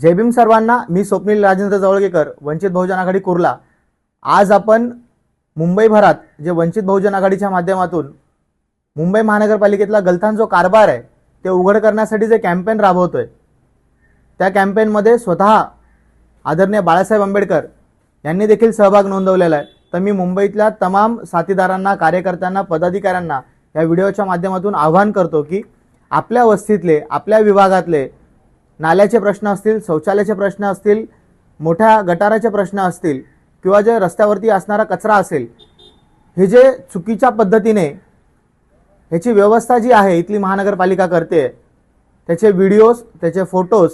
जय भीम सर्वांना मी स्वप्नील राजेंद्र जवळगेकर वंचित बहुजन आघाडी कुर्ला. आज आपण मुंबईभरात जे वंचित बहुजन आघाडीच्या माध्यमातून मुंबई महानगरपालिकेतला गलथान जो कारभार आहे ते उघड करण्यासाठी जे कॅम्पेन राबवतोय त्या कॅम्पेनमध्ये स्वतः आदरणीय बाळासाहेब आंबेडकर यांनी देखील सहभाग नोंदवलेला आहे. तर मी मुंबईतल्या तमाम साथीदारांना कार्यकर्त्यांना पदाधिकाऱ्यांना या व्हिडिओच्या माध्यमातून आवाहन करतो की आपल्या वस्तीतले आपल्या विभागातले नाल्याचे प्रश्न असतील शौचालयाचे प्रश्न असतील मोठ्या गटाराचे प्रश्न असतील किंवा जे रस्त्यावरती असणारा कचरा असेल हे जे चुकीच्या पद्धतीने ह्याची व्यवस्था जी आहे इथली महानगरपालिका करते त्याचे व्हिडिओज त्याचे फोटोज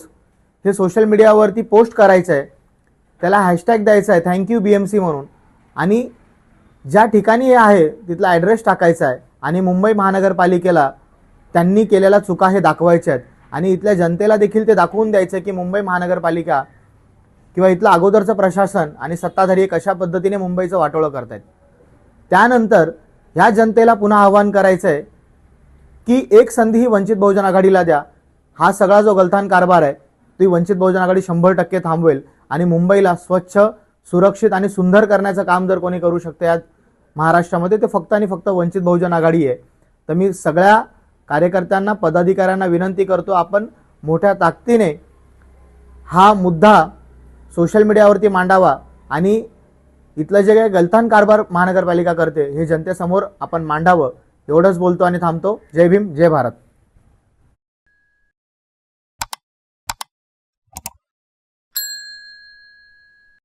हे सोशल मीडियावरती पोस्ट करायचं आहे त्याला हॅशटॅग द्यायचा आहे थँक्यू बी एम सी म्हणून. आणि ज्या ठिकाणी हे आहे तिथला ॲड्रेस टाकायचा आहे आणि मुंबई महानगरपालिकेला त्यांनी केलेल्या चुका हे दाखवायच्या आहेत आणि इथल्या जनतेला देखील ते दाखवून द्यायचं आहे की मुंबई महानगरपालिका किंवा इथलं अगोदरचं प्रशासन आणि सत्ताधारी कशा पद्धतीने मुंबईचं वाटोळं करतायत. त्यानंतर ह्या जनतेला पुन्हा आव्हान करायचं आहे की एक संधी ही वंचित बहुजन आघाडीला द्या. हा सगळा जो गलथान कारभार आहे ती वंचित बहुजन आघाडी शंभर टक्के थांबवेल आणि मुंबईला स्वच्छ सुरक्षित आणि सुंदर करण्याचं काम जर कोणी करू शकते या महाराष्ट्रामध्ये ते फक्त आणि फक्त वंचित बहुजन आघाडी आहे. तर मी सगळ्या कार्यकर्त्यांना पदाधिकाऱ्यांना विनंती करतो आपण मोठ्या ताकदीने हा मुद्दा सोशल मीडियावरती मांडावा आणि इथलं जे काही गलथान कारभार महानगरपालिका करते हे जनतेसमोर आपण मांडावं. एवढंच बोलतो आणि थांबतो. जय भीम जय भारत.